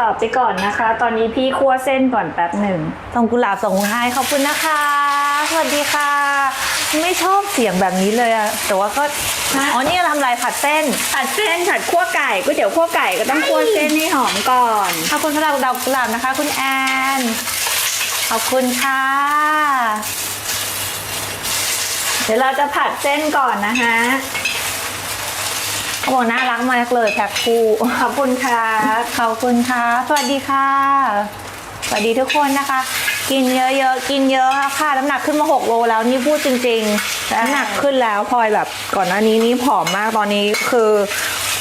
ตอบไปก่อนนะคะ ตอนนี้พี่คั่วเส้นก่อนแป๊บหนึ่งส่งกุหลาบส่งให้ขอบคุณนะคะ สวัสดีค่ะ ไม่ชอบเสียงแบบนี้เลยอะแต่ว่าก็ฮะอ๋อนี่ทำอะไรผัดเส้นผัดเส้นผัดคั่วไก่ก๋วยเตี๋ยวคั่วไก่ก็ต้องคั่วเส้นให้หอมก่อนขอบคุณสำหรับดอกกุหลาบนะคะ คุณแอน ขอบคุณค่ะ เดี๋ยวเราจะผัดเส้นก่อนนะคะ เขาบอกน่ารักมากเลยแพ็คคู่ ขอบคุณค่ะขอบคุณค่ะ สวัสดีค่ะ สวัสดีทุกคนนะคะ กินเยอะๆ กินเยอะค่ะ น้ำหนักขึ้นมา 6 โลแล้วนี่พูดจริงๆ น้ำหนักขึ้นแล้วพลอยแบบก่อนหน้านี้นี่ผอมมากตอนนี้คือ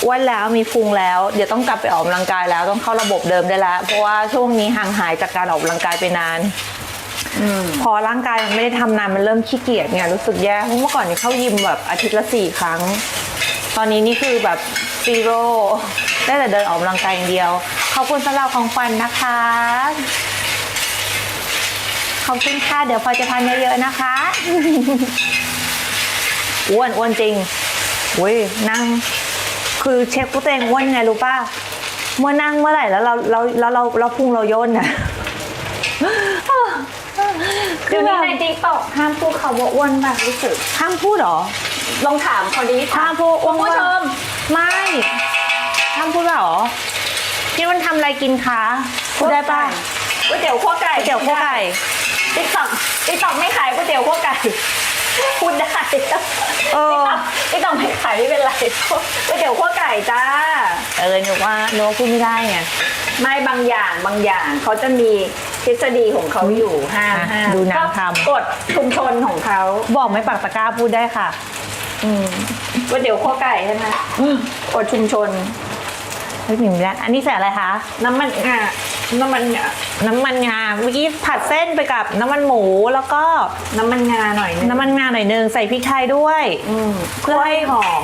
อ้วนแล้วมีพุงแล้ว เดี๋ยวต้องกลับไปออกกำลังกายแล้วต้องเข้าระบบเดิมได้แล้ว เพราะว่าช่วงนี้ห่างหายจากการออกกำลังกายไปนานพอร่างกายมันไม่ได้ทำนานมันเริ่มขี้เกียจเนี่ยรู้สึกแย่เพราะเมื่อก่อนนี่เข้ายิมแบบอาทิตย์ละสี่ครั้ง ตอนนี้นี่คือแบบซีโร่ได้แต่เดินออกกำลังกายอย่างเดียว ขอบคุณสำหรับของฟันนะคะ ขอบคุณค่ะ เดี๋ยวพลอยจะทานเยอะๆนะคะ อ้วนอ้วนจริงอุ้ยนั่ง คือเช็คว่าตัวเองอ้วนยังไงรู้ป่ะเมื่อนั่งเมื่อไหร่แล้วเราเราเราเราเราพุงเราย่นน่ะเดี๋ยวนี้ในติ๊กต็อกห้ามพูดคำว่าอ้วนมากรู้สึกห้ามพูดเหรอ ลองถามคนนี้ห้ามพูดคุณผู้ชมไม่ห้ามพูดเหรอพี่มันทำอะไรกินคะพูดได้ป่ะก๋วยเตี๋ยวคั่วไก่เดี๋ยวพวกไก่ติ๊กต็อกติ๊กต็อกไม่ขายก๋วยเตี๋ยวคั่วไก่พูดได้เออติ๊กต็อกไม่ขายไม่เป็นไรก๋วยเตี๋ยวคั่วไก่จ้าเออหนูว่าหนูว่าพูดไม่ได้ไงไม่บางอย่างบางอย่างเขาจะมีทฤษฎีของเขาอยู่ห้ามอะห้ามดูนางทำกฎชุมชนของเขาบอกไม่ปากตะกร้าพูดได้ค่ะ อืมก๋วยเตี๋ยวคั่วไก่ใช่ไหมกฎชุมชน ไม่ถึงแล้ว อันนี้ใส่อะไรคะ น้ำมันงาน้ำมันงาน้ำมันงา เมื่อกี้ผัดเส้นไปกับน้ำมันหมูแล้วก็น้ำมันงาหน่อยนึงน้ำมันงาหน่อยนึงใส่พริกไทยด้วย อืมเพื่อให้หอม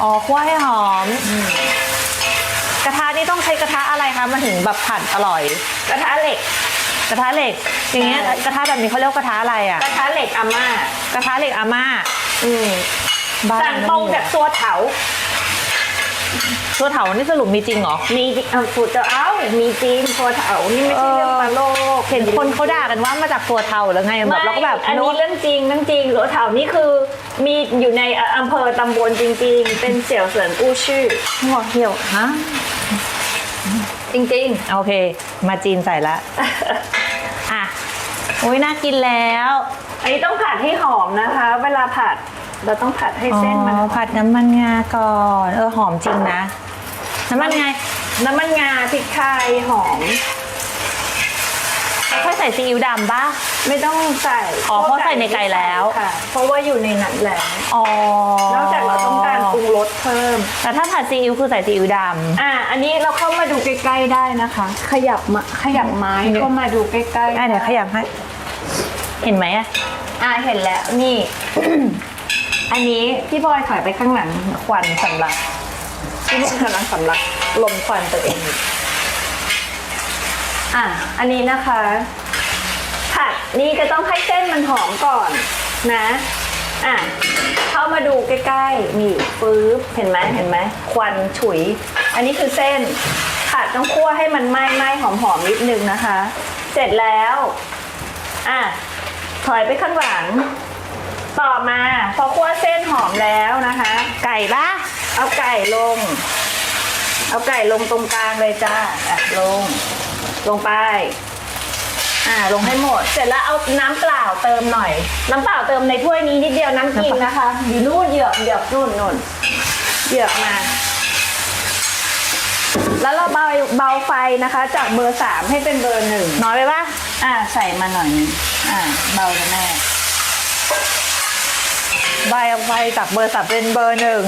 อ๋อคั่วให้หอม กระทะนี่ต้องใช้กระทะอะไรคะมันถึงแบบผัดอร่อย กระทะเหล็ก กระทะเหล็ก อย่างเงี้ยใช่ กระทะแบบนี้เขาเรียกว่ากระทะอะไรอะ กระทะเหล็กอาม่า กระทะเหล็กอาม่า อืม บ้านสั่งตรงจากตัวเถาตัวเถานี่สรุปมีจริงเหรอ มีเอ่อสูตรจะเอ้ามีจีนตัวเถานี่ไม่ใช่เรื่องปลาโลกเห็นคนเขาด่ากันว่ามาจากตัวเถาหรือไงแบบเราก็แบบอันนี้เรื่องจริงเรื่องจริงตัวเถานี่คือมีอยู่ในอำเภอตำบลจริง ๆ เป็นเสี่ยวเสินกู้ชื่อหัวเหี่ยวฮะจริงโอเค มาจีนใส่ละๆอะโอ้ยน่ากินแล้ว อันนี้ต้องผัดให้หอมนะคะ เวลาผัดเราต้องผัดให้เส้นมันอ๋อผัดน้ำมันงาก่อน เออหอมจริงนะ น้ำมันงาน้ำมันงาพริกไทยหอม ค่อยใส่ซีอิ๊วดำปะไม่ต้องใส่อ๋อเพราะใส่ในไก่แล้ว ค่ะ เพราะว่าอยู่ในนั้นแล้วอ๋อนอกจากเราต้องการปรุงรสเพิ่ม แต่ถ้าผัดซีอิ๊วคือใส่ซีอิ๊วดอะอันนี้เราเข้ามาดูใกล้ๆได้นะคะ ขยับมาขยับไม้เข้ามาดูใกล้ำๆอะเดี๋ยวขยับให้ เห็นไหมอะอะเห็นแล้วนี่ อันนี้พี่บอยถอยไปข้างหลังควันสำลักพี่บอยกำลังสำลักลมควันตัวเองอยู่อะอันนี้นะคะผัดนี่ก็ต้องให้เส้นมันหอมก่อนนะอะเข้ามาดูใกล้ๆนี่ปื๊บเห็นไหมเห็นไหมควันฉุย อันนี้คือเส้นผัดต้องคั่วให้มันไหม้ไหม้หอมๆนิดนึงนะคะ เสร็จแล้วอะ อยไปข้างหลัง ต่อมาพอคั่วเส้นหอมแล้วนะคะ ไก่ปะเอาไก่ลง เอาไก่ลงตรงกลางเลยจ้าอะลง ลงไป อ่าลงให้หมด เสร็จแล้วเอาน้ำเปล่าเติมหน่อย น้ำเปล่าเติมในถ้วยนี้นิดเดียวน้ำกินนะคะอยู่นู่นเหยือกเหยือกนู่นนู่นเหยือกมา แล้วเราเบาเบาไฟนะคะ จากเบอร์สามให้เป็นเบอร์หนึ่งน้อยไปปะอ่าใส่มาหน่อยนึงอ่าเบาแล้วแม่ใบาไฟจากเบอร์สับเป็นเบอร์หนึ่ง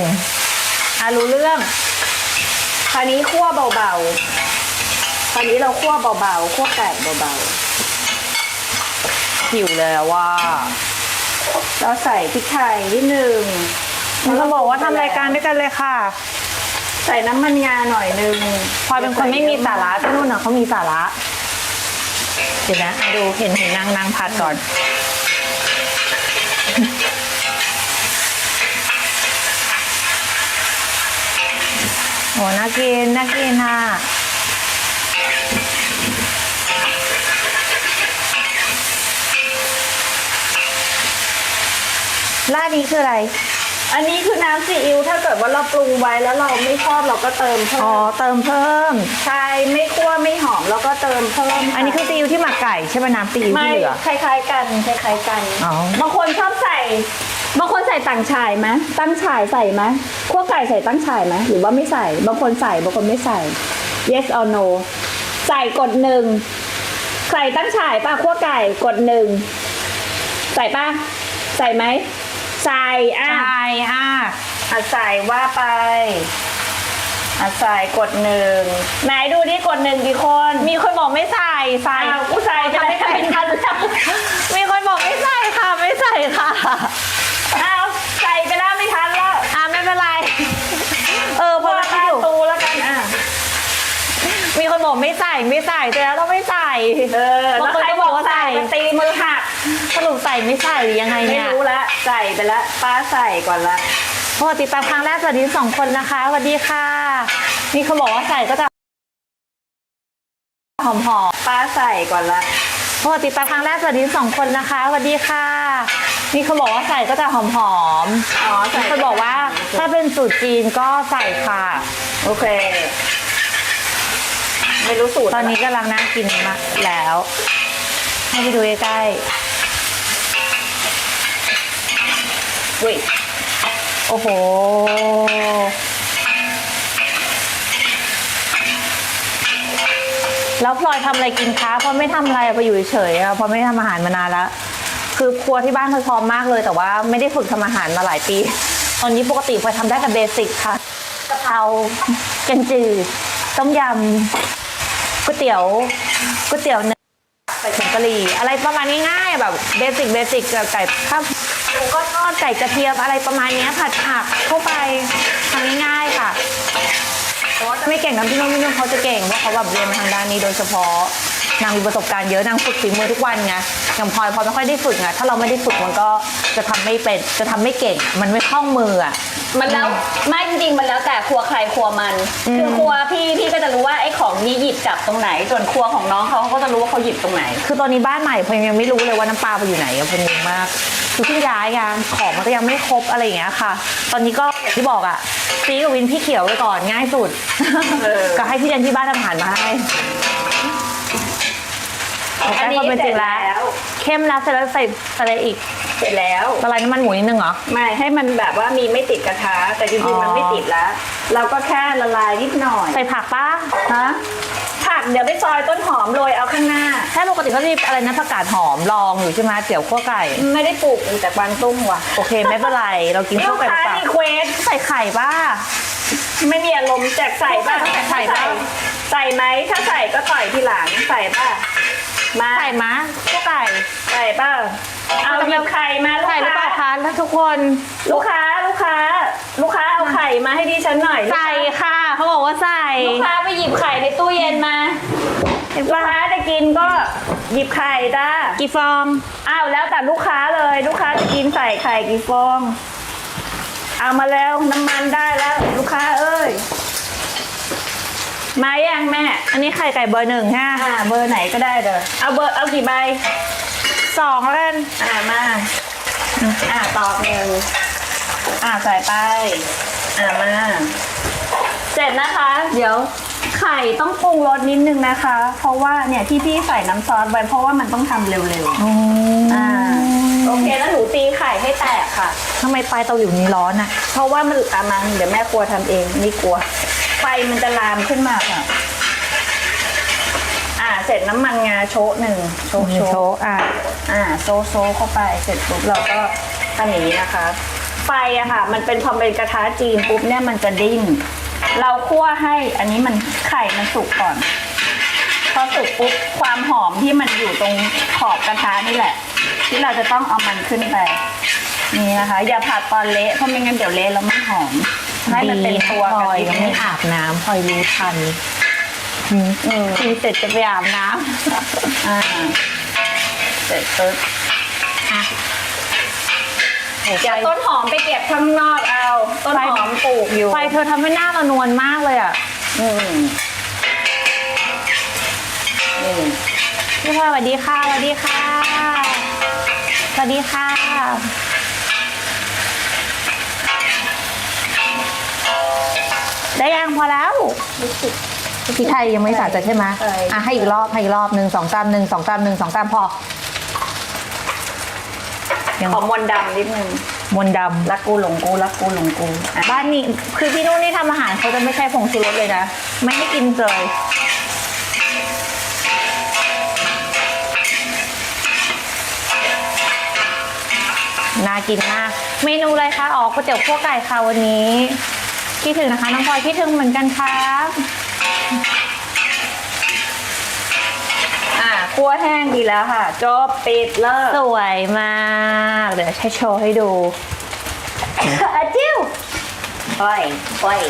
อะรู้เรื่องคราวนี้คั่วเบาๆคราวนี้เราคั่วเบาๆคั่วไก่เบาๆหิวเลยอะว่า เราใส่พริกไทยนิดนึงมันก็บอกว่าทำรายการด้วยกันเลยค่ะ ใส่น้ำมันงาหน่อยนึงพลอยเป็นคนไม่มีสาระที่นู่นน่ะเขามีสาระเดี๋ยนะดูเห็นเห็นนางนางผัดก่อน โอ้น่ากินน่ากินน่ะลาดนี้คืออะไร อันนี้คือน้ำซีอิ๊วถ้าเกิดว่าเราปรุงไว้แล้วเราไม่ชอบเราก็เติมเพิ่อ๋อมเติมเพิ่ม ใช่ไม่คั่วไม่หอมเราก็เติมเพิ่มอันนี้คือซีอิ๊วที่หมักไก่ใช่ไหมน้ำซีอิ๊วไม่ที่เหลือ คล้ายๆกันคล้ายๆกันอ๋อ บางคนชอบใส่บางคนใส่ต่างฉายไหมตั้งฉายใส่ไหมคั่วไก่ใส่ตั้งฉายไหมหรือว่าไม่ใส่บางคนใส่บางคนไม่ใส่ yes or no ใส่กดหนึ่งใส่ตั้งฉายป่ะคั่วไก่กดหนึ่งใส่ป่ะใส่ไหม ใส่อะใช่อะอะใส่ว่าไปอะใส่กดหนึ่งไหนดูดิกดหนึ่งกี่คน มีคนบอกไม่ใส่ใส่อ้าวกูใส่ไปทำไม่แล้วเป็นทันแล้วมีคนบอกไม่ใส่ค่ะไม่ใส่ค่ะอ้าวใส่ไปแล้วไม่ทันแล้วอะไม่เป็นไร เออพอว่าเราตาอยู่ตูแล้วกันอะมีคนบอกไม่ใส่ไม่ใส่แต่แล้วต้องไม่ใส่เออบาแล้งวคน สรุปใส่ไม่ใส่หรือยังไงไม่เนี่ยรู้ละใส่ไปละป้าใส่ก่อนละพอติดตามครั้งแรกสวัสดีสองคนนะคะสวัสดีค่ะมีคนบอกว่าใส่ก็จะหอมหอมป้าใส่ก่อนละๆพอติดตามครั้งแรกสวัสดีสองคนนะคะสวัสดีค่ะมีคนบอกว่าใส่ก็จะหอมหอมอ๋อๆใส่มีคนบอกว่าถ้าเป็นสูตรจีนก็ใส่ค่ะ โอเค ไม่รู้สูตรตอนนี้กำลังนั่งกินมาแล้ว ให้ไปดูใกล้ อุ้ยโอ้โห แล้วพลอยทำอะไรกินคะเพราะไม่ทำอะไรไปอยู่เฉยๆอะเพราะไม่ได้ทำอาหารมานานแล้ว คือครัวที่บ้านพลอยพร้อมมากเลย แต่ว่าไม่ได้ฝึกทำอาหารมาหลายปี ตอนนี้ปกติพลอยทำได้แต่เบสิกค่ะกะเพราแกงจืดต้มยำก๋วยเตี๋ยวก๋วยเตี๋ยวเนื้อใส่ผงกะหรี่อะไรประมาณง่ายๆแบบเบสิกเบสิกไก่ข้าว หมูก็ทอดไก่กระเทียมอะไรประมาณเนี้ยผัดผักเข้าไปทำง่ายๆค่ะแต่ว่าจะไม่เก่งนะพี่นุ่นพี่นุ่นเขาจะเก่งเพราะเขาแบบเรียนมาทางด้านนี้โดยเฉพาะนางมีประสบการณ์เยอะนางฝึกฝีมือทุกวันไงอย่างพลอยพลอยไม่ค่อยได้ฝึกไงถ้าเราไม่ได้ฝึกมันก็จะทำไม่เป็นจะทำไม่เก่ง มันไม่คล่องมืออะมันแล้วไม่จริงๆมันแล้วแต่ครัวใครครัวมัน คือครัวพี่พี่ก็จะรู้ว่าไอ้ของนี้หยิบจับตรงไหน ส่วนครัวของน้องเขาเขาก็จะรู้ว่าเขาหยิบตรงไหน คือตอนนี้บ้านใหม่พลอยยังไม่รู้เลยว่าน้ำปลาไปอยู่ไหนอะพลอยงงมาก คือเพิ่งย้ายไงของมันก็ยังไม่ครบอะไรอย่างเงี้ยค่ะ ตอนนี้ก็อย่างที่บอกอะซีกับวินพี่เขียวไว้ก่อนง่ายสุด เออ ก็ให้พี่เดนที่บ้านทำอาหารมาให้โอเคความเป็นจริงแล้ว เข้มแล้วเสร็จแล้วใส่อะไรอีกเสร็จแล้ว ละลายน้ำมันหมูนิดนึงเหรอ ไม่ให้มันแบบว่ามีไม่ติดกระทะแต่จอ๋ริงอๆมันไม่ติดแล้ว เราก็แค่ละลายนิดหน่อย ใส่ผักป้าฮะ ผักเดี๋ยวไปซอยต้นหอมโรยเอาข้างหน้าถ้าปกติเขาจะมีอะไรนะผักกาดหอมรองอยู่ใช่ไหมเจียวขั้วไก่ ไม่ได้ปลูกอยู่แต่กวางตุ้งว่ะโอเคไม่เป็นไร เรากินลูขั้วกไก่ค้าเปล่ารีเควสใส่ไข่ป้าไม่มีอารมณ์แจกใส่ป่ะใส่ใส่ป่ะใส่ไหมถ้าใส่ก็ต่อยทีหลังใส่ป่ะ มาใส่มะขั้วไก่ ใส่ป่ะเอาหยิบไข่มาลูกใส่หรือเปค้าล่าคะถ้าทุกคน ลูกค้าลูกค้า ลูกค้าเอาไข่มาให้ดิฉันหน่อยใส่ค่ะ เขาบอกว่าใส่ลูกค้าไปหยิบไข่ในตู้เย็นมาเห็นลูกปะค้าจะกินก็หยิบไข่จ้ากี่ฟอง อ้าวแล้วแต่ลูกค้าเลยลูกค้าจะกินใส่ไข่กี่ฟอง เอามาแล้วน้ำมันได้แล้ว ลูกค้าเอ้ย มายังแม่ อันนี้ไข่ไก่เบอร์หนึ่งฮะอ่าเบอร์ไหนก็ได้เลยเอาเบอร์เอากี่ใบสองแล้วกันอ่ามา อ่าตอกหนึ่งอ่าใส่ไปอ่ามา เสร็จนะคะ เดี๋ยวไข่ต้องปรุงรสนิดนึงนะคะ เพราะว่าเนี่ยที่พี่ใส่น้ำซอสไว้เพราะว่ามันต้องทำเร็วๆอ่าโอเคแล้วหนูตีไข่ให้แตกค่ะ ทำไมปลายเตาอยู่นี้ร้อนอะ เพราะว่ามันตามมาเดี๋ยวแม่ครัวทำเองนี่กลัว ไฟมันจะลามขึ้นมาค่ะ อ่า เสร็จน้ำมันงาโชะหนึ่งโชะมีโชะโชว์อะอ่า โซโซเข้าไป เสร็จปุ๊บเราก็ทำอย่างนี้นะคะ ไฟอะค่ะ มันเป็นพอเป็นกระทะจีนปุ๊บเนี่ยมันจะดิ้น เราคั่วให้อันนี้มันไข่มันสุกก่อน พอสุกปุ๊บความหอมที่มันอยู่ตรงขอบกระทะนี่แหละ ที่เราจะต้องเอามันขึ้นไป นี่นะคะ อย่าผัดตอนเละเพราะไม่งั้นเดี๋ยวเละแล้วไม่หอม ให้มันเป็นตัวพกลระอยเทียังยไม่มอาบน้ำพลอยรู้ทันอืมอืมกินเสร็จจะไปอาบน้อ่าเสร็จปุ๊บำอะโอ้เดี๋ยวต้นหอมไปเก็บข้างนอกเอา ต้นหอมปลูกอยู่ไฟเธอทำให้หน้าเรานวลมากเลยอะ อืมนี่พี่พลอยสวัสดีค่ะสวัสดีค่ะสวัสดีค่ะ ได้ยังพอแล้วพี่ไทยยังไม่สะใจใช่ไหมใช่อะให้อีกรอบให้อีกรอบหนึ่งสองสามหนึ่งสองสามหนึ่งสองสามพอยังขอมนต์ดำนิดนึงมนต์ดรักกูหลงกูรักกูหลงกูอะำบ้านนี้คือที่นู่นนี่ทำอาหารเขาจะไม่ใช่ผงชูรสเลยนะไม่ให้กินเลยน่ากินมาก เมนูอะไรคะ อ๋อก๋วยเตี๋ยวคั่วไก่ค่ะวันนี้ คิดถึงนะคะน้องพลอยคิดถึงเหมือนกันครับอะคั่วแห้งดีแล้วค่ะจบปิดเลิกสวยมากเดี๋ยวให้โชว์ให้ดูอาจิ้วปล่อยปล่อย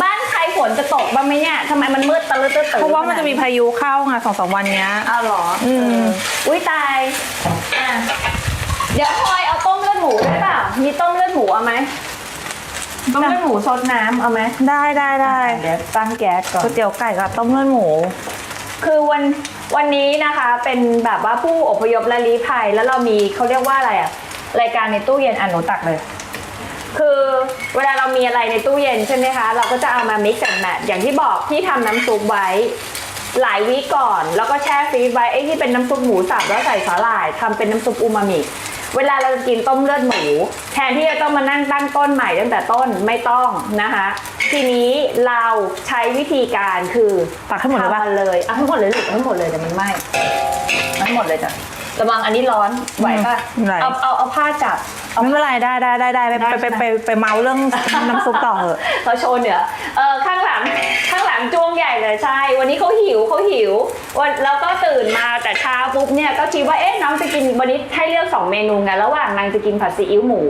บ้านใครฝนจะตกบ้างไหมเนี่ยทำไมมันมืดตะลึดตะตื่นเพราะว่ามันจะมีพายุเข้าไงสองสามวันเนี้ยอ้าวเหรอ อืมเอุ้ยตาย อะ เดี๋ยวพลอยเอาต้มเลือดหมูได้เปล่ามีต้มเลือดหมูเอาไหม ต้มเลือดหมูซดน้ำเอาไหมได้ได้ได้เดี๋ยวตั้งแก๊สก่อนก๋วยเตี๋ยวไก่กับต้มเลือดหมู คือวันวันนี้นะคะเป็นแบบว่าผู้อพยพและลี้ภัยแล้วเรามีเขาเรียกว่าอะไรอะรายการในตู้เย็นอะหนูตักเลย คือเวลาเรามีอะไรในตู้เย็นใช่ไหมคะ เราก็จะเอามา mix and match อย่างที่บอกที่ทำน้ำซุปไว้หลายวีคก่อน แล้วก็แช่ฟรีซไว้ไอ้ที่เป็นน้ำซุปหมูสับแล้วใส่สาหร่ายทำเป็นน้ำซุปอูมามิ เวลาเราจะกินต้มเลือดหมู แทนที่จะต้องมานั่งตั้งต้นใหม่ตั้งแต่ต้นไม่ต้องนะคะ ทีนี้เราใช้วิธีการคือตักให้หมดเลยปะทำนเลยเอาให้หมดเลยลูกเอาให้หมดเลยแต่มันไหม้เอาให้หมดเลยจ้ะระวังอันนี้ร้อนไหวปะไหวเอาเอาเอาผ้าจับเอา ไม่เป็นไรได้ได้ได้ได้ไปได้ไปไปไปไปเมาเรื่องน้ำซุปต่อเหอะเราโชว์เหนือเออข้างหลังข้างหลังจ้วงใหญ่เลยใช่ วันนี้เขาหิวเขาหิววันแล้วก็ตื่นมาแต่เช้าปุ๊บเนี่ยก็คิดว่าเอ๊ะน้องจะกินวันนี้ให้เลือกสองเมนูไงระหว่างนางจะกินผัดซีอิ๊วหมู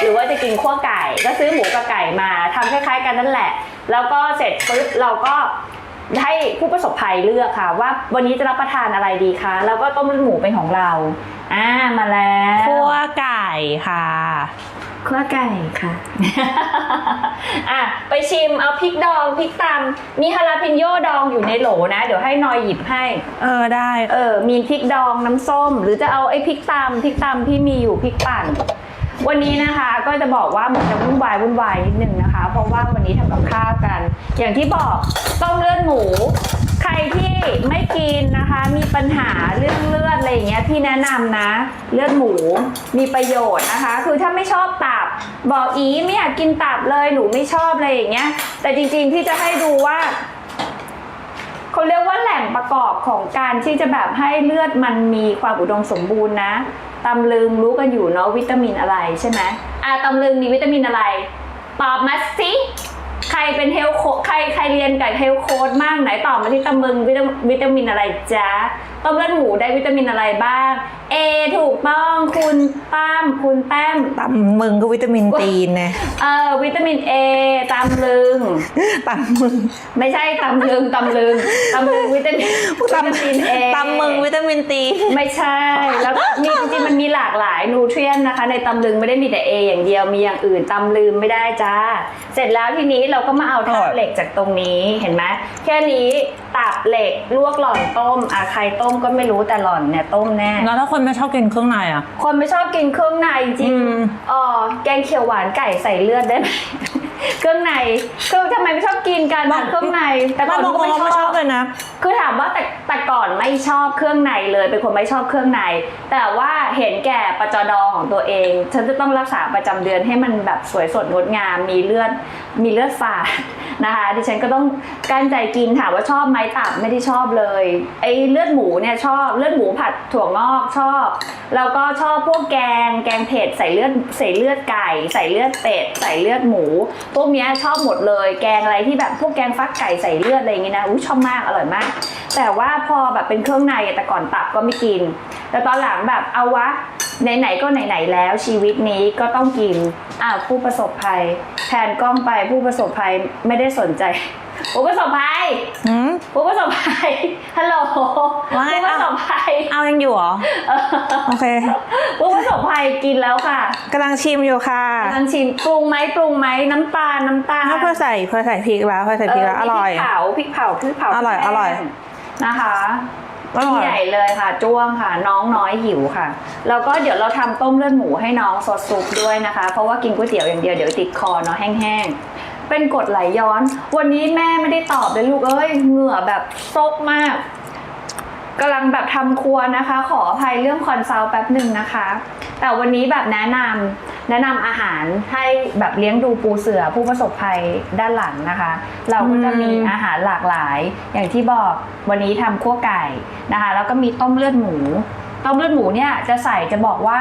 หรือว่าจะกินขั้วไก่ ก็ซื้อหมูกับไก่มาทำคล้ายๆกันนั่นแหละ แล้วก็เสร็จปุ๊บเราก็ให้ผู้ประสบภัยเลือกค่ะ ว่าวันนี้จะรับประทานอะไรดีคะแล้วก็ต้มเลือดหมูเป็นของเราอ่ามาแล้วคั่วไก่ค่ะ คั่วไก่ค่ะ อะไปชิมเอาพริกดองพริกตำมีฮาลาพินโยดองอยู่ในโหลนะ เดี๋ยวให้นอยหยิบให้ เออได้ เออ มีพริกดองน้ำส้ม หรือจะเอาไอ้พริกตำพริกตำที่มีอยู่พริกปั่น วันนี้นะคะก็จะบอกว่ามันจะวุ่นวายวุ่นวายนิดนึงนะคะ เพราะว่าวันนี้ทำกับข้าวกัน อย่างที่บอกต้มเลือดหมูใคร ที่ไม่กินนะคะ มีปัญหาเรื่องเลือดอะไรอย่างเงี้ยพี่แนะนำนะ เลือดหมูมีประโยชน์นะคะ คือถ้าไม่ชอบตับ บอกอีไม่อยากกินตับเลยหนูไม่ชอบอะไรอย่างเงี้ย แต่จริงๆพี่จะให้ดูว่าเขาเรียกว่าแหล่งประกอบของการที่จะแบบให้เลือดมันมีความอุดมสมบูรณ์นะตำลึงรู้กันอยู่เนาะวิตามินอะไรใช่ไหมอะตำลึงมีวิตามินอะไร ตอบมาสิ ใครเป็นเฮลโคใครใครเรียนกับเฮลโค้ดมากไหนตอบมาที่ตะมึงวิตามินอะไรจ้าต้มเลือดหมูได้วิตามินอะไรบ้าง A ถูกต้องคุณป้ามคุณแต้มตำมึงก็วิตามินจีนไงเอ่อวิตามิน A ตำลึง ตำมึงไม่ใช่ตำลึงตำลึงตำลึงวิตามินวิตามินเอตำมึงวิตามินตีไม่ใช่แล้วมีจริงๆมันมีหลากหลายนูเทรียนนะคะ ในตำลึงไม่ได้มีแต่ A อย่างเดียวมีอย่างอื่นตำลืมไม่ได้จ้า เสร็จแล้วทีนี้เราก็มาเอาธาตุเหล็กจากตรงนี้เห็นไหมแค่นี้ตับเหล็กลวกหล่อนต้มอะใครต้มก็ไม่รู้แต่หล่อนเนี่ยต้มแน่แล้วถ้าคนไม่ชอบกินเครื่องในอะ คนไม่ชอบกินเครื่องในจริงอืมๆอ๋อแกงเขียวหวานไก่ใส่เลือดได้ไหม เครื่องในคือทำไมไม่ชอบกินกันบางเครื่องใน แต่ก่อนบางคนก็เขาไม่ชอบเลยนะ คือถามว่าแต่แต่ก่อนไม่ชอบเครื่องในเลยเป็นคนไม่ชอบเครื่องใน แต่ว่าเห็นแก่ประจดอของตัวเอง ฉันจะต้องรักษาประจำเดือนให้มันแบบสวยสดงดงามมีเลือด มีเลือดฝาดนะคะ ดิฉันก็ต้องกั้นใจกินถามว่าชอบไหมตับไม่ได้ชอบเลยไอ้เลือดหมูเนี่ยชอบเลือดหมูผัดถั่วงอกชอบ แล้วก็ชอบพวกแกง แกงเผ็ดใส่เลือดใส่เลือดไก่ ใส่เลือดเป็ดใส่เลือดหมูพวกเนี้ยชอบหมดเลย แกงอะไรที่แบบพวกแกงฟักไก่ใส่เลือดอะไรอย่างงี้นะอู้ชอบมากอร่อยมาก แต่ว่าพอแบบเป็นเครื่องในแต่ก่อนตับก็ไม่กิน แต่ตอนหลังแบบเอาวะ ไหนๆก็ไหนๆแล้วชีวิตนี้ก็ต้องกินอ้าวผู้ประสบภัยแทนกล้องไปผู้ประสบภัยไม่ได้สนใจผู้ประสบภัยหืม ผู้ประสบภัยฮัลโหลว่าผู้ประสบภัยเอายังอยู่เหรอโอเคผู้ประสบภัยกินแล้วค่ะกำลังชิมอยู่ค่ะกำลังชิมปรุงไหมปรุงไหมน้ำตาลน้ำตาลถ้าเพื่อใส่เพื่อใส่พริกแล้วเพื่อใส่พริกแล้วอร่อยพริกเผาพริกเผาพริกเผาอร่อยอร่อยนะคะ อร่อย ใหญ่เลยค่ะจ้วงค่ะ น้องน้อยหิวค่ะ แล้วก็เดี๋ยวเราทำต้มเลือดหมูให้น้องสดซุปด้วยนะคะ เพราะว่ากินก๋วยเตี๋ยวอย่างเดียวเดี๋ยวติดคอเนาะแห้งๆเป็นกรดไหลย้อน วันนี้แม่ไม่ได้ตอบเลยลูกเอ้ยเหงื่อแบบซกมาก กำลังแบบทำครัวนะคะ ขออภัยเรื่องคอนซัลท์แป๊บหนึ่งนะคะ แต่วันนี้แบบแนะนำแนะนำอาหารให้แบบเลี้ยงดูปูเสือผู้ประสบภัยด้านหลังนะคะ เราก็จะมีอืมอาหารหลากหลาย อย่างที่บอกวันนี้ทำคั่วไก่นะคะ แล้วก็มีต้มเลือดหมู ต้มเลือดหมูเนี่ยจะใส่จะบอกว่า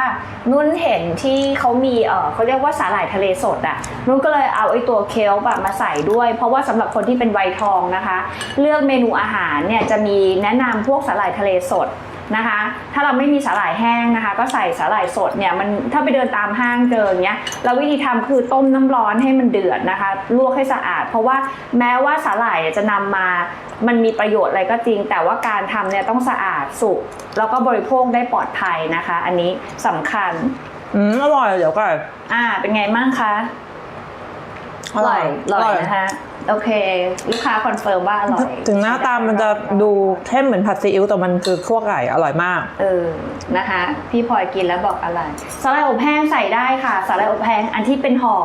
นุ่นเห็นที่เขามีเออเขาเรียกว่าสาหร่ายทะเลสดอะ่ะนุ่นก็เลยเอาไอ้ตัวเคลแบบมาใส่ด้วย เพราะว่าสำหรับคนที่เป็นวัยทองนะคะ เลือกเมนูอาหารเนี่ยจะมีแนะนำพวกสาหร่ายทะเลสด นะคะ ถ้าเราไม่มีสาหร่ายแห้งนะคะ ก็ใส่สาหร่ายสดเนี่ยมันถ้าไปเดินตามห้างเจออย่างเงี้ยแล้ววิธีทำคือต้มน้ำร้อนให้มันเดือดนะคะ ลวกให้สะอาด เพราะว่าแม้ว่าสาหร่ายจะนำมา มันมีประโยชน์อะไรก็จริง แต่ว่าการทำเนี่ยต้องสะอาดสุกแล้วก็บริโภคได้ปลอดภัยนะคะ อันนี้สำคัญ อืมอร่อยเดี๋ยวก่อนอ่า เป็นไงบ้างคะ อร่อยอร่อยนะคะโอเค ลูกค้าคอนเฟิร์มว่าอร่อย ถึงหน้าตามันจะดูเข้มเหมือนผัดซีอิ๊วแต่มันคือคั่วไก่อร่อยมาก เออนะคะ พี่พลอยกินแล้วบอกอร่อยสาหร่ายอบแห้งใส่ได้ค่ะสาหร่ายอบแห้งอันที่เป็นห่อ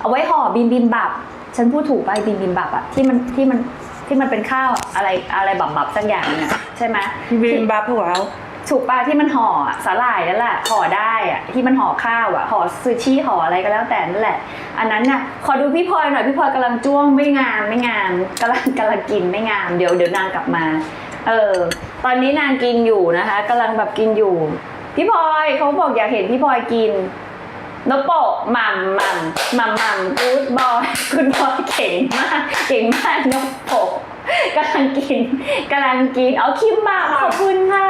เอาไว้ห่อบิมบิมบับ ฉันพูดถูกไปบิมบิมบับอะที่มันที่มันที่มันเป็นข้าวอะไรอะไรบับบับสักอย่างนึงอะใช่ไหมบิมบับถูกแล้ว ถูกป่ะที่มันห่ออะสาหร่ายนั่นแหละห่อได้อะที่มันห่อข้าวอะห่อซูชิห่ออะไรก็แล้วแต่นั่นแหละ อันนั้นน่ะขอดูพี่พลอยหน่อยพี่พลอยกำลังจ้วงไม่งามไม่งามกำลังกำลังกินไม่งามเดี๋ยวเดี๋ยวนางกลับมาเออตอนนี้นางกินอยู่นะคะกำลังแบบกินอยู่ พี่พลอยเขาบอกอยากเห็นพี่พลอยกินนกโปะหม่ำหม่ำหม่ำหม่ำกูดบอยคุณบอยเก่งมากเก่งมากนกโปะ กำลังกินกำลังกินเอาคิมมาขอบคุณค่ะ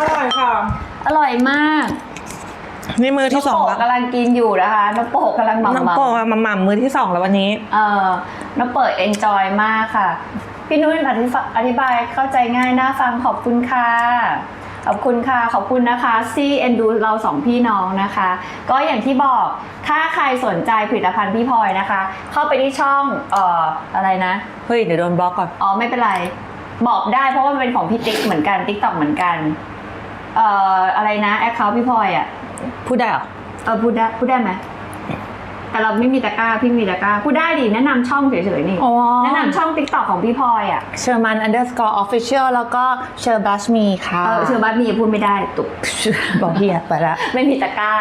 อร่อยค่ะ อร่อยมากนี่มือที่สองน้แล้วโปะกำลังกินอยู่นะคะน้องโปะกำลังหม่ำน้ำโปะมาหม่ำมือที่สองแล้ววันนี้เออน้องเปิดเอนจอยมากค่ะ พี่นุ่นอธิบายอธิบายเข้าใจง่ายน่าฟังขอบคุณค่ะ ขอบคุณค่ะ ขอบคุณนะคะซี่เอ็นดูเราสองพี่น้องนะคะ ก็อย่างที่บอกถ้าใครสนใจผลิตภัณฑ์พี่พลอยนะคะ เข้าไปที่ช่องเอ่ออะไรนะ เฮ้ย เดี๋ยวโดนบล็อกก่อน อ๋อ ไม่เป็นไร บอกได้เพราะว่ามันเป็นของพี่ติ๊กเหมือนกันติ๊กต็อกเหมือนกัน เอ่ออะไรนะแอคเคาท์พี่พลอยอะ พูดได้เหรอ เออพูดได้พูดได้ไหม แต่เราไม่มีตะกร้าพี่มีตะกร้าพูดได้ดิแนะนำช่องเฉยๆนี่ อ๋อ แนะนำช่องติ๊กต็อกของพี่พลอยอะเชอร์มัน underscore official แล้วก็เชอร์บัชมีค่ะเออเชอร์บัตมีพูดไม่ได้ตุก บอกเฮียไปละ ไม่มีตะกร้า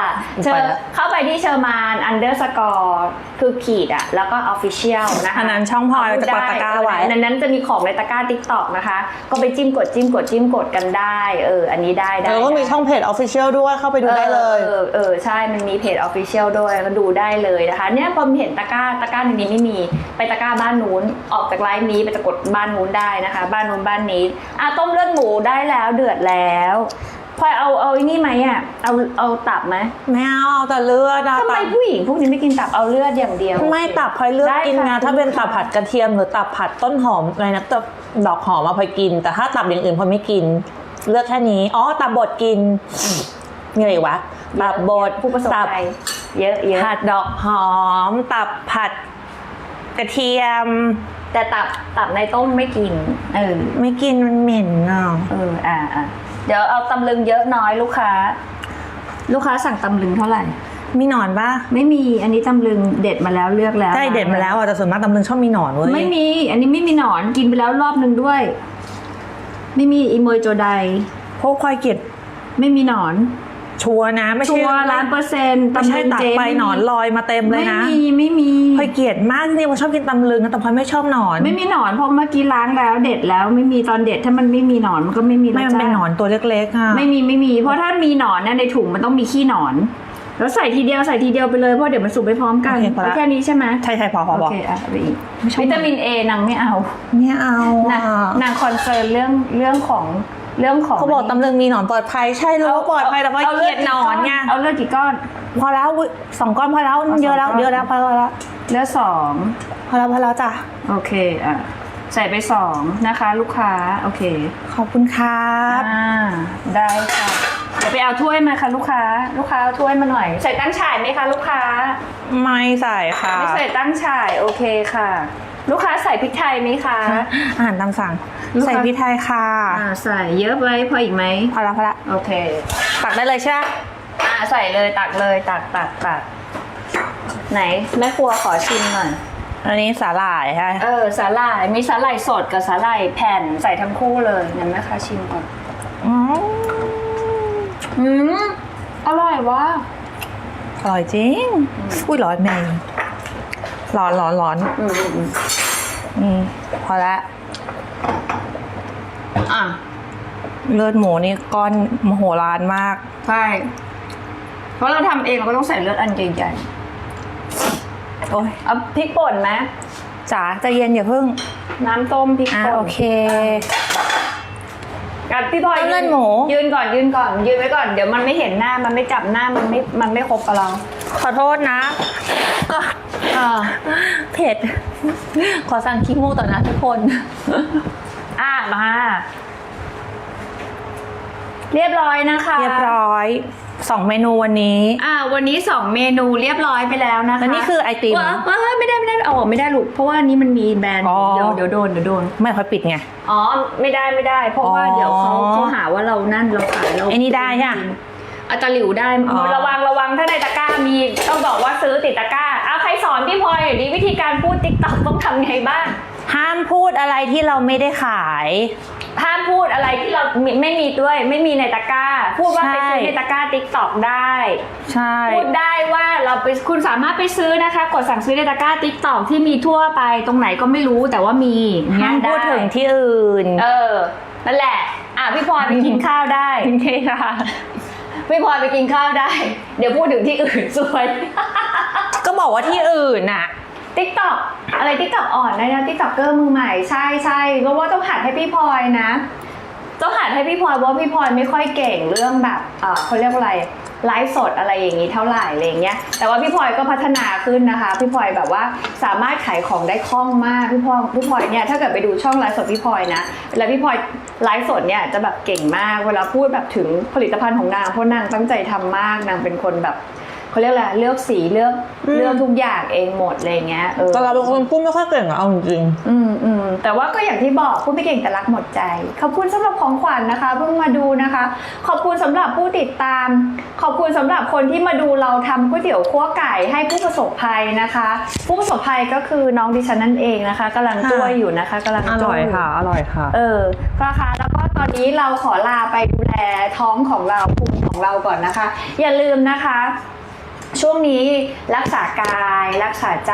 เชอไปร์ละเข้าไปที่เชอร์มานอันเดอร์สกอร์คือขีดอะแล้วก็ออฟฟิเชียลนะคะอันนั้นช่องพลอยเาพูดจะกดตะกร้าไว้เออนั้นนั้นจะมีของในตะกร้าติ๊กต็อกนะคะ ก็ไปจิ้มกดจิ้มกดจิ้มกดกันได้ เออ อันนี้ได้ได้แล้วก็มีช่องเพจ official ด้วยเข้าไปดูได้เลยเออเออใช่มันมีเพจออฟฟิเชียลด้วยก็ดูได้เลยนะคะ เนี่ยพอเห็นตะกร้าตะกร้าในนี้ไม่มี ไปตะกร้าบ้านนู้นออกจากไลฟ์นี้ไปจะกดบ้านนู้นได้นะคะ บ้านนู้นบ้านนี้อะต้มเลือดหมูได้แล้วเดือดแล้วพลอยเอาเอาไอ้นี่ไหมอะเอาเอาตับไหมไม่เอาแต่เลือดอะทำไมตับผู้หญิงพวกนี้ไม่กินตับเอาเลือดอย่างเดียว ไม่ตับพลอยเลือกได้กินค่ะนะถ้าเป็นตับผัดกระเทียมหรือตับผัดต้นหอมอะไรนะตับดอกหอมมาพลอยกิน แต่ถ้าตับอย่างอื่นพลอยไม่กิน เลือกแค่นี้อ๋อตับบดกินมีอะไรอีกวะ ตับบดผู้ประสบตับภัยเยอะเยอะผัดดอกหอม ตับผัดกระเทียม แต่ตับตับในต้มไม่กิน เออ ไม่กินมันเหม็นอะเอออ่าอ่าเดี๋ยวเอาตำลึงเยอะน้อยลูกค้า ลูกค้าสั่งตำลึงเท่าไหร่ มีหนอนปะไม่มีอันนี้ตำลึงเด็ดมาแล้วเลือกแล้วใช่เด็ดมาแล้วอะแต่ส่วนมากตำลึงชอบมีหนอนเว้ยไม่มี อันนี้ไม่มีหนอนกินไปแล้วรอบหนึ่งด้วย ไม่มีอีโมยโจไดพวกควายเกลียดไม่มีหนอน ชัวร์นะ ไม่ชัใช่วร์ล้านเปอร์เซ็นต์ไม่ใช่ตักไปหนอนลอยมาเต็มเลยไม่นะมีไม่มี พลอยเกลียดมากจริงๆพลอยชอบกินตำลึงนะแต่พลอยไม่ชอบหนอน ไม่มีหนอนเพราะเมื่อกี้ล้างแล้วเด็ดแล้วไม่มีตอนเด็ดถ้ามันไม่มีหนอนมันก็ไม่มีไม่แล้วมันเป็นจ้าหนอนตัวเล็กๆอะ ไม่มีไม่มี เพราะถ้ามีหนอนเนี่ยในถุงมันต้องมีขี้หนอน แล้วใส่ทีเดียวใส่ทีเดียวไปเลยเพราะเดี๋ยวมันสุกไปพร้อมกันโอเคพอละเอาแค่นี้ใช่ไหมใช่ใช่พอพอพโออเคอะเอาไปอีกไม่ชอบวิตามินเอนางไม่เอาไม่เอานางอะนางคอนเซิร์นเรื่องเรื่องของ เรื่องของเขาบอกตำลึงมีหนอนปลอดภัยใช่รู้ว่าปลอดภัยแต่พลอยเกลียดหนอนไงเอาเลือดกี่ก้อน พอแล้วอุ๊ยสองก้อนพอแล้วเอาสองเยอะแล้วก้อนเยอะแล้วพอแล้วเลือดสองพอแล้วพอแล้วจ้ะโอเคอะใส่ไปสองนะคะ ลูกค้าโอเค ขอบคุณครับอ่าได้ค่ะเดี๋ยวไปเอาถ้วยมาค่ะลูกค้า ลูกค้าเอาถ้วยมาหน่อย ใส่ตั้งฉ่ายไหมคะลูกค้า ไม่ใส่ค่ะ ไม่ใส่ตั้งฉ่ายโอเคค่ะ ลูกค้าใส่พริกไทยไหมคะ อาหารตามสั่ง ลูกค้า ใส่พริกไทยค่ะอ่าใส่เยอะไปพออีกไหมพอแล้วพอแล้วโอเคตักได้เลยใช่ไหมอ่าใส่เลยตักเลยตักตักตักไหนแม่ครัวขอชิมหน่อยอันนี้สาหร่ายใช่เออสาหร่ายมีสาหร่ายสดกับสาหร่ายแผ่นใส่ทั้งคู่เลยงั้นแม่ค้าชิมก่อนอืมอืมอร่อยว่ะอร่อยจริง อุ้ยร้อนแมง ร้อนร้อนร้อนอืมอืมอืมอืมพอละอะ เลือดหมูนี่ก้อนมโหฬารมาก ใช่ เพราะเราทำเองเราก็ต้องใส่เลือดอันใหญ่โอ้ยๆเอาพริกป่นไหมจ๋าใจะเย็นอย่าเพิ่ง น้ำต้มพริกอะป่นโอเคอะพี่พลอยเอาเลือดยืนหมู ยืนก่อนยืนก่อน ยืนไว้ก่อนเดี๋ยวมันไม่เห็นหน้ามันไม่จับหน้ามันไม่มันไม่ครบกับเรา ขอโทษนะ อ่าเผ็ด ขอสั่งขี้มูกต่อนะทุกคน อะมา เรียบร้อยนะคะเรียบร้อยสองเมนูวันนี้อ่า วันนี้สองเมนูเรียบร้อยไปแล้วนะคะแล้วนี่คือไอติมว้าวว้าวไม่ได้ไม่ได้เอาออกไม่ได้ลูกเพราะว่านี้มันมีแบรนด์อ๋อ เดี๋ยวเดี๋ยวโดนเดี๋ยวโดนไม่ค่อยปิดไง อ๋อไม่ได้ไม่ได้ เพราะว่าอ๋อเดี๋ยวเขาเขาหาว่าเรานั่นเราขายเราไอ้นี่ได้ใช่ปะอาตะหลิวได้อ๋อ ระวังระวังถ้าในตะกร้ามีต้องบอกว่าซื้อติดตะกร้าเอาใคร สอนพี่พลอยหน่อยดีวิธีการพูดติ๊กต็อกต้องทำไงบ้างห้ามพูดอะไรที่เราไม่ได้ขาย ห้ามพูดอะไรที่เราไม่ไม่มีด้วย ไม่มีในตะกร้า พูดว่าไปซื้อใช่ ในตะกร้าติ๊กต็อกได้ ใช่ พูดได้ว่าเราไปคุณสามารถไปซื้อนะคะ กดสั่งซื้อในตะกร้าติ๊กต็อกที่มีทั่วไปตรงไหนก็ไม่รู้แต่ว่ามีอย่ห้ามเยพูดไถึงที่อื่น เออนั่นแหละ อะพี่พลอยไปกินข้าวได้โอเคค่ะ พี่พลอยไปกินข้าวได้ เดี๋ยวพูดถึงที่อื่นซวย ก็บอกว่าที่อื่นน่ะ ติ๊กต็อกอะไรติ๊กต็อกอ่อนนะนะติ๊กต็อกเกอร์มือใหม่ใช่ใช่เพราะว่าต้องหัดให้พี่พลอยนะ ต้องหัดให้พี่พลอยเพราะว่าพี่พลอยไม่ค่อยเก่งเรื่องแบบเออเขาเรียกว่าอะไรไลฟ์สดอะไรอย่างนี้เท่าไหร่อะไรอย่างเงี้ย แต่ว่าพี่พลอยก็พัฒนาขึ้นนะคะ พี่พลอยแบบว่าสามารถขายของได้คล่องมาก พี่พลอยพี่พลอยเนี่ยถ้าเกิดไปดูช่องไลฟ์สดพี่พลอยนะเวลาพี่พลอยไลฟ์สดเนี่ยจะแบบเก่งมาก เวลาพูดแบบถึงผลิตภัณฑ์ของนางเพราะนางตั้งใจทำมาก นางเป็นคนแบบ เขาเรียกอะไรเลือกสีเลือกอืม เลือกทุกอย่างเองหมดอะไรอย่างเงี้ยเออแต่เราเป็นคนพูดไม่ค่อยเก่งอะเอาจริงอืมอืมแต่ว่าก็อย่างที่บอกพูดไม่เก่งแต่รักหมดใจ ขอบคุณสำหรับของขวัญนะคะเพิ่งมาดูนะคะ ขอบคุณสำหรับผู้ติดตาม ขอบคุณสำหรับคนที่มาดูเราทำก๋วยเตี๋ยวคั่วไก่ให้ผู้ประสบภัยนะคะ ผู้ประสบภัยก็คือน้องดิฉันนั่นเองนะคะกำลังช่วยอยู่นะคะกำลังอช่ร่วอยยอยู่ค่ะ อร่อยค่ะ เออนะคะแล้วก็ตอนนี้เราขอลาไปดูแลท้องของเราภูมิของเราก่อนนะคะ อย่าลืมนะคะ ช่วงนี้รักษากายรักษาใจ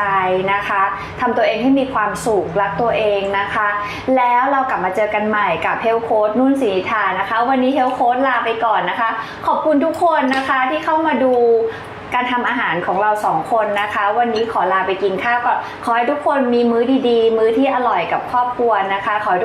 นะคะทำตัวเองให้มีความสุขรักตัวเองนะคะ แล้วเรากลับมาเจอกันใหม่กับเฮลโค้ดนุ่นสีทานะคะ วันนี้เฮลโค้ดลาไปก่อนนะคะ ขอบคุณทุกคนนะคะที่เข้ามาดูการทำอาหารของเราสองคนนะคะ วันนี้ขอลาไปกินข้าวก่อน ขอให้ทุกคนมีมื้อดีๆ มื้อที่อร่อยกับครอบครัวนะคะขอให้ทุก